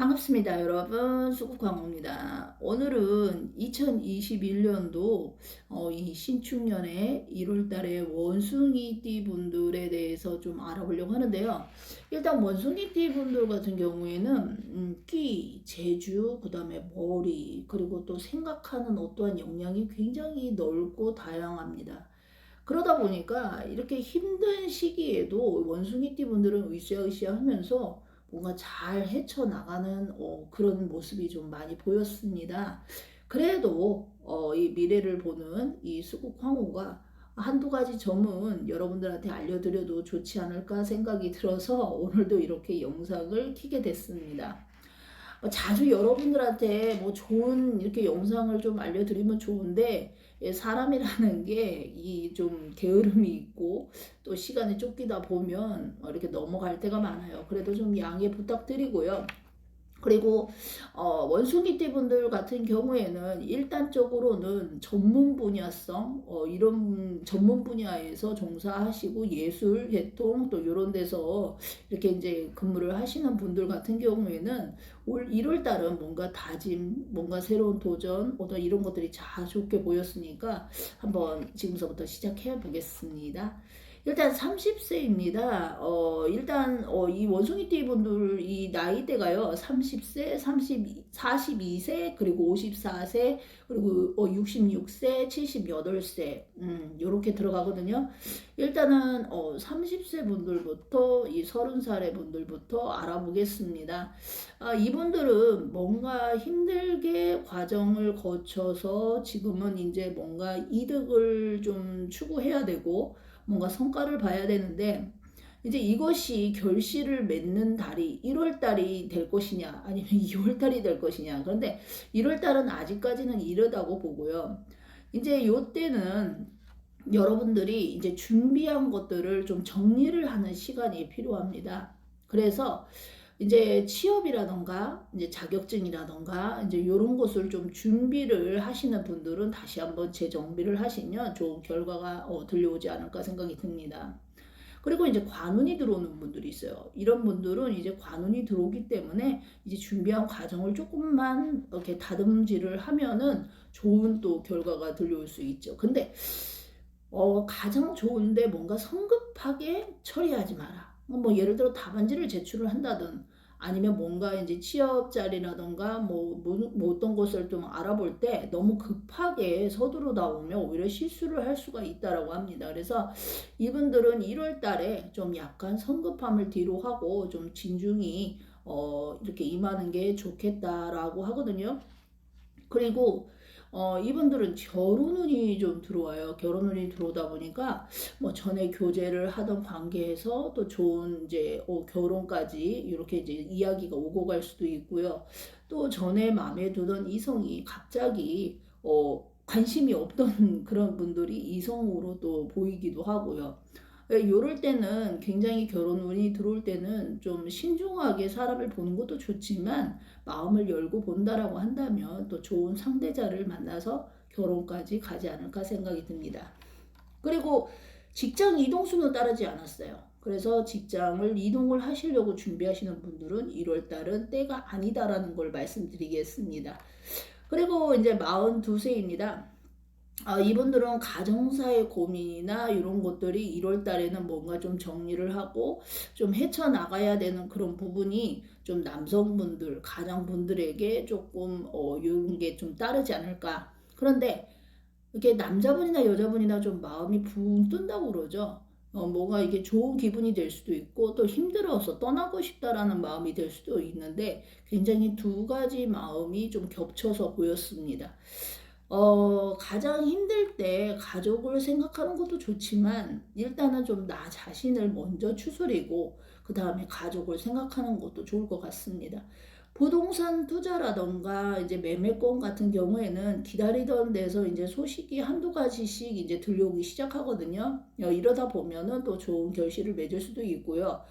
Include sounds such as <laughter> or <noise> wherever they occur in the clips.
반갑습니다, 여러분. 수국광호입니다. 오늘은 2021년도 어, 이 신축년의 1월달에 원숭이띠 분들에 대해서 좀 알아보려고 하는데요. 일단 원숭이띠 분들 같은 경우에는 음, 끼, 재주, 그 다음에 머리, 그리고 또 생각하는 어떠한 역량이 굉장히 넓고 다양합니다. 그러다 보니까 이렇게 힘든 시기에도 원숭이띠 분들은 으쌰으쌰 하면서 뭔가 잘 헤쳐나가는 어, 그런 모습이 좀 많이 보였습니다. 그래도 어, 이 미래를 보는 이 수국 황후가 한두 가지 점은 여러분들한테 알려드려도 좋지 않을까 생각이 들어서 오늘도 이렇게 영상을 키게 됐습니다. 어, 자주 여러분들한테 뭐 좋은 이렇게 영상을 좀 알려드리면 좋은데 예, 사람이라는 게 이 좀 게으름이 있고 또 시간이 쫓기다 보면 이렇게 넘어갈 때가 많아요. 그래도 좀 양해 부탁드리고요. 그리고 어, 원숭이띠 분들 같은 경우에는 일단적으로는 전문 분야성 어, 이런 전문 분야에서 종사하시고 예술, 계통 또 이런 데서 이렇게 이제 근무를 하시는 분들 같은 경우에는 올 1월 달은 뭔가 다짐, 뭔가 새로운 도전, 어떤 이런 것들이 다 좋게 보였으니까 한번 지금서부터 시작해 보겠습니다. 일단 30세입니다. 어, 일단, 어, 이 원숭이 띠 분들 이 나이대가요, 30세, 30, 42세, 그리고 54세, 그리고 어, 66세, 78세, 음, 요렇게 들어가거든요. 일단은, 어, 30세 분들부터 이 30살의 분들부터 알아보겠습니다. 아, 이분들은 뭔가 힘들게 과정을 거쳐서 지금은 이제 뭔가 이득을 좀 추구해야 되고, 뭔가 성과를 봐야 되는데 이제 이것이 결실을 맺는 달이 1월 달이 될 것이냐 아니면 <laughs> 2월 달이 될 것이냐 그런데 1월 달은 아직까지는 이르다고 보고요. 이제 요때는 여러분들이 이제 준비한 것들을 좀 정리를 하는 시간이 필요합니다. 그래서 이제 취업이라던가 이제 자격증이라던가 이제 이런 것을 좀 준비를 하시는 분들은 다시 한번 재정비를 하시면 좋은 결과가 어, 들려오지 않을까 생각이 듭니다. 그리고 이제 관운이 들어오는 분들이 있어요. 이런 분들은 이제 관운이 들어오기 때문에 이제 준비한 과정을 조금만 이렇게 다듬질을 하면은 좋은 또 결과가 들려올 수 있죠. 근데 어, 가장 좋은데 뭔가 성급하게 처리하지 마라. 뭐 예를 들어 답안지를 제출을 한다든 아니면 뭔가 이제 취업 자리라던가 뭐, 뭐, 뭐 어떤 것을 좀 알아볼 때 너무 급하게 서두르다 보면 오히려 실수를 할 수가 있다라고 합니다. 그래서 이분들은 1월 달에 좀 약간 성급함을 뒤로 하고 좀 진중히 어, 이렇게 임하는 게 좋겠다라고 하거든요. 그리고 어, 이분들은 결혼운이 좀 들어와요. 결혼운이 들어오다 보니까 뭐 전에 교제를 하던 관계에서 또 좋은 이제 어, 결혼까지 이렇게 이제 이야기가 오고 갈 수도 있고요. 또 전에 마음에 두던 이성이 갑자기 어, 관심이 없던 <laughs> 그런 분들이 이성으로 또 보이기도 하고요. 이럴 예, 때는 굉장히 결혼 운이 들어올 때는 좀 신중하게 사람을 보는 것도 좋지만 마음을 열고 본다라고 한다면 또 좋은 상대자를 만나서 결혼까지 가지 않을까 생각이 듭니다. 그리고 직장 이동 수는 따르지 않았어요. 그래서 직장을 이동을 하시려고 준비하시는 분들은 1월 달은 때가 아니다라는 걸 말씀드리겠습니다. 그리고 이제 42세입니다. 아, 이분들은 가정사의 고민이나 이런 것들이 1월 달에는 뭔가 좀 정리를 하고 좀 헤쳐나가야 되는 그런 부분이 좀 남성분들, 가장분들에게 조금 어, 이런 게 좀 따르지 않을까. 그런데 이렇게 남자분이나 여자분이나 좀 마음이 붕 뜬다고 그러죠. 어, 뭔가 이게 좋은 기분이 될 수도 있고 또 힘들어서 떠나고 싶다라는 마음이 될 수도 있는데 굉장히 두 가지 마음이 좀 겹쳐서 보였습니다. 어, 가장 힘들 때 가족을 생각하는 것도 좋지만 일단은 좀 나 자신을 먼저 추스리고 그 다음에 가족을 생각하는 것도 좋을 것 같습니다. 부동산 투자라던가 이제 매매권 같은 경우에는 기다리던 데서 이제 소식이 한두 가지씩 이제 들려오기 시작하거든요. 어, 이러다 보면은 또 좋은 결실을 맺을 수도 있고요.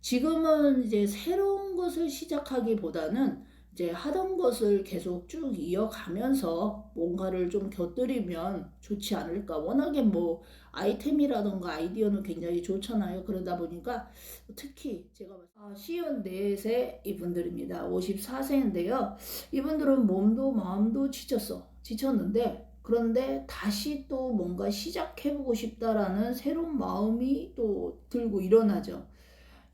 지금은 이제 새로운 것을 시작하기보다는 이제 하던 것을 계속 쭉 이어가면서 뭔가를 좀 곁들이면 좋지 않을까. 워낙에 뭐 아이템이라던가 아이디어는 굉장히 좋잖아요. 그러다 보니까 특히 제가 아, 시연 넷의 이분들입니다. 54세인데요. 이분들은 몸도 마음도 지쳤어. 지쳤는데 그런데 다시 또 뭔가 시작해보고 싶다라는 새로운 마음이 또 들고 일어나죠.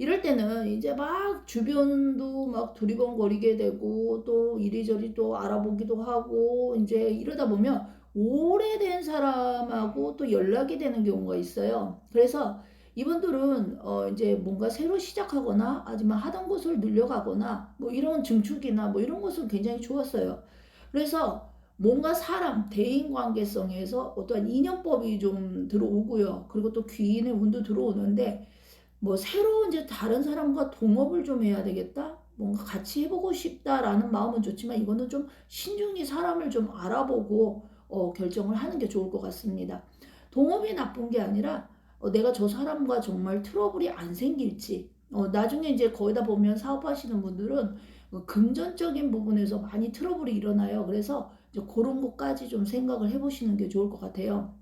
이럴 때는 이제 막 주변도 막 두리번거리게 되고 또 이리저리 또 알아보기도 하고 이제 이러다 보면 오래된 사람하고 또 연락이 되는 경우가 있어요. 그래서 이분들은 어 이제 뭔가 새로 시작하거나 아니면 하던 것을 늘려가거나 뭐 이런 증축이나 뭐 이런 것은 굉장히 좋았어요. 그래서 뭔가 사람 대인 관계성에서 어떠한 인연법이 좀 들어오고요. 그리고 또 귀인의 운도 들어오는데 뭐 새로운 이제 다른 사람과 동업을 좀 해야 되겠다. 뭔가 같이 해보고 싶다라는 마음은 좋지만 이거는 좀 신중히 사람을 좀 알아보고 어, 결정을 하는 게 좋을 것 같습니다. 동업이 나쁜 게 아니라 어, 내가 저 사람과 정말 트러블이 안 생길지 어, 나중에 이제 거기다 보면 사업하시는 분들은 어, 금전적인 부분에서 많이 트러블이 일어나요. 그래서 이제 그런 것까지 좀 생각을 해보시는 게 좋을 것 같아요.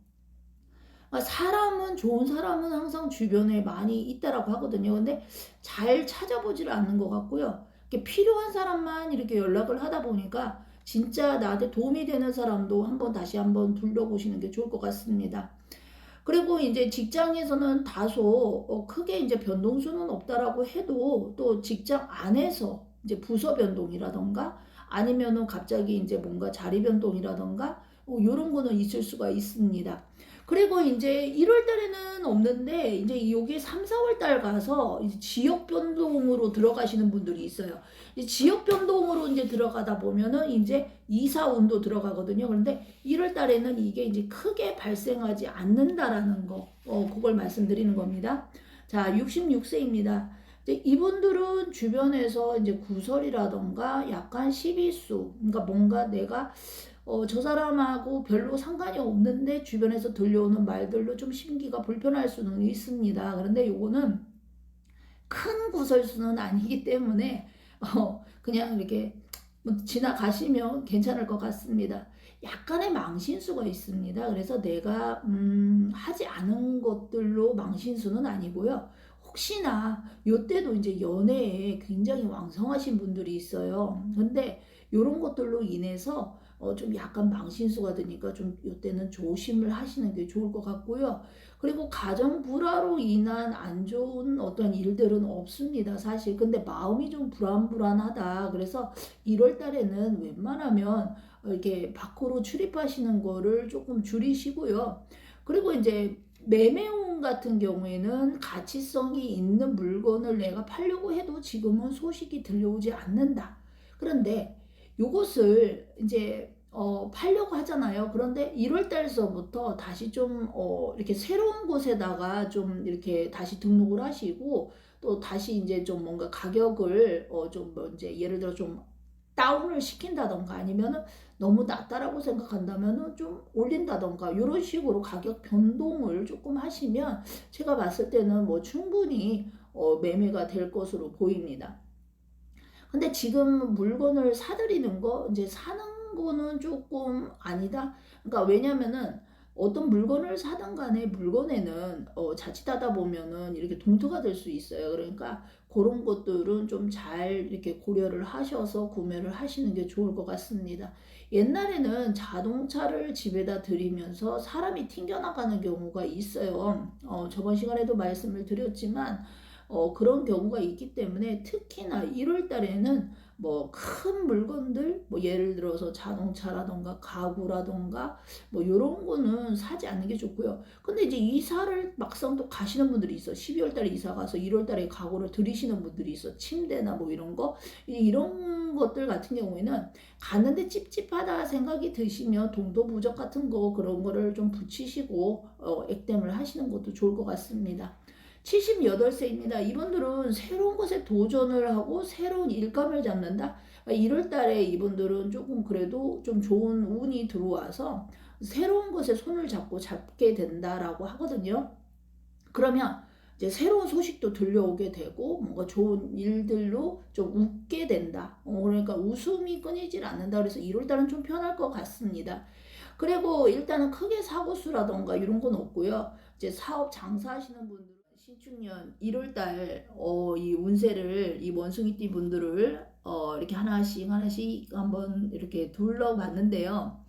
아, 사람은 좋은 사람은 항상 주변에 많이 있다라고 하거든요. 근데 잘 찾아보지를 않는 것 같고요. 필요한 사람만 이렇게 연락을 하다 보니까 진짜 나한테 도움이 되는 사람도 한번 다시 한번 둘러보시는 게 좋을 것 같습니다. 그리고 이제 직장에서는 다소 어, 크게 이제 변동수는 없다라고 해도 또 직장 안에서 이제 부서 변동이라던가 아니면은 갑자기 이제 뭔가 자리 변동이라던가 뭐 이런 거는 있을 수가 있습니다. 그리고 이제 1월 달에는 없는데 이제 여기 3, 4월 달 가서 지역 변동으로 들어가시는 분들이 있어요. 지역 변동으로 이제 들어가다 보면은 이제 이사 운도 들어가거든요. 그런데 1월 달에는 이게 이제 크게 발생하지 않는다라는 거, 어, 그걸 말씀드리는 겁니다. 자, 66세입니다. 이분들은 주변에서 이제 구설이라던가 약간 시비수, 그러니까 뭔가 내가 어, 저 사람하고 별로 상관이 없는데 주변에서 들려오는 말들로 좀 심기가 불편할 수는 있습니다. 그런데 요거는 큰 구설수는 아니기 때문에 어, 그냥 이렇게 뭐 지나가시면 괜찮을 것 같습니다. 약간의 망신수가 있습니다. 그래서 내가 음, 하지 않은 것들로 망신수는 아니고요. 혹시나 요때도 이제 연애에 굉장히 왕성하신 분들이 있어요. 근데 이런 것들로 인해서 어, 좀 약간 망신수가 되니까 좀 이때는 조심을 하시는 게 좋을 것 같고요. 그리고 가정 불화로 인한 안 좋은 어떤 일들은 없습니다. 사실. 근데 마음이 좀 불안불안하다. 그래서 1월 달에는 웬만하면 이렇게 밖으로 출입하시는 거를 조금 줄이시고요. 그리고 이제 매매운 같은 경우에는 가치성이 있는 물건을 내가 팔려고 해도 지금은 소식이 들려오지 않는다. 그런데 요것을 이제 어, 팔려고 하잖아요. 그런데 1월 달서부터 다시 좀, 어, 이렇게 새로운 곳에다가 좀 이렇게 다시 등록을 하시고, 또 다시 이제 좀 뭔가 가격을, 어, 좀뭐 이제 예를 들어 좀 다운을 시킨다던가 아니면은 너무 낮다라고 생각한다면은 좀 올린다던가 이런 식으로 가격 변동을 조금 하시면 제가 봤을 때는 뭐 충분히 어, 매매가 될 것으로 보입니다. 근데 지금 물건을 사들이는 거 이제 사는 거는 조금 아니다. 그러니까 왜냐면은 어떤 물건을 사든 간에 물건에는 어, 자칫하다 보면은 이렇게 동투가 될 수 있어요. 그러니까 그런 것들은 좀 잘 이렇게 고려를 하셔서 구매를 하시는 게 좋을 것 같습니다. 옛날에는 자동차를 집에다 들이면서 사람이 튕겨나가는 경우가 있어요. 어, 저번 시간에도 말씀을 드렸지만 어, 그런 경우가 있기 때문에 특히나 1월 달에는 뭐 큰 물건들 뭐 예를 들어서 자동차라던가 가구라던가 뭐 요런 거는 사지 않는 게 좋고요. 근데 이제 이사를 막상 또 가시는 분들이 있어. 12월 달에 이사 가서 1월 달에 가구를 들이시는 분들이 있어. 침대나 뭐 이런 거 이런 것들 같은 경우에는 가는데 찝찝하다 생각이 드시면 동도부적 같은 거 그런 거를 좀 붙이시고 어, 액땜을 하시는 것도 좋을 것 같습니다. 78세입니다. 이분들은 새로운 것에 도전을 하고 새로운 일감을 잡는다. 1월 달에 이분들은 조금 그래도 좀 좋은 운이 들어와서 새로운 것에 손을 잡고 잡게 된다라고 하거든요. 그러면 이제 새로운 소식도 들려오게 되고 뭔가 좋은 일들로 좀 웃게 된다. 어, 그러니까 웃음이 끊이질 않는다. 그래서 1월 달은 좀 편할 것 같습니다. 그리고 일단은 크게 사고수라던가 이런 건 없고요. 이제 사업 장사하시는 분들 신축년 1월달 어, 이 운세를 이 원숭이띠 분들을 어, 이렇게 하나씩 하나씩 한번 이렇게 둘러봤는데요.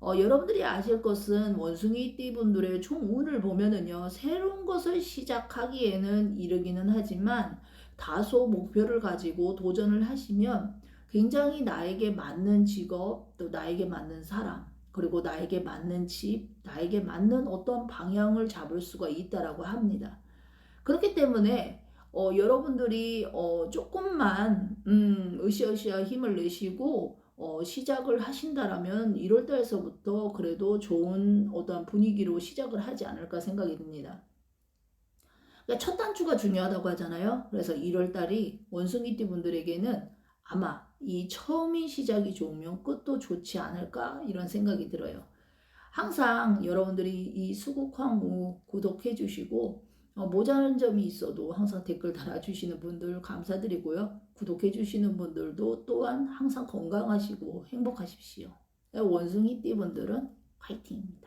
어, 여러분들이 아실 것은 원숭이띠 분들의 총 운을 보면은요, 새로운 것을 시작하기에는 이르기는 하지만 다소 목표를 가지고 도전을 하시면 굉장히 나에게 맞는 직업, 또 나에게 맞는 사람, 그리고 나에게 맞는 집, 나에게 맞는 어떤 방향을 잡을 수가 있다라고 합니다. 그렇기 때문에 어, 여러분들이 어, 조금만 음, 으쌰으쌰 힘을 내시고 어, 시작을 하신다라면 1월 달에서부터 그래도 좋은 어떤 분위기로 시작을 하지 않을까 생각이 듭니다. 그러니까 첫 단추가 중요하다고 하잖아요. 그래서 1월 달이 원숭이띠 분들에게는 아마 이 처음인 시작이 좋으면 끝도 좋지 않을까 이런 생각이 들어요. 항상 여러분들이 이 수국황후 구독해 주시고 어, 모자란 점이 있어도 항상 댓글 달아주시는 분들 감사드리고요. 구독해주시는 분들도 또한 항상 건강하시고 행복하십시오. 원숭이띠 분들은 화이팅입니다.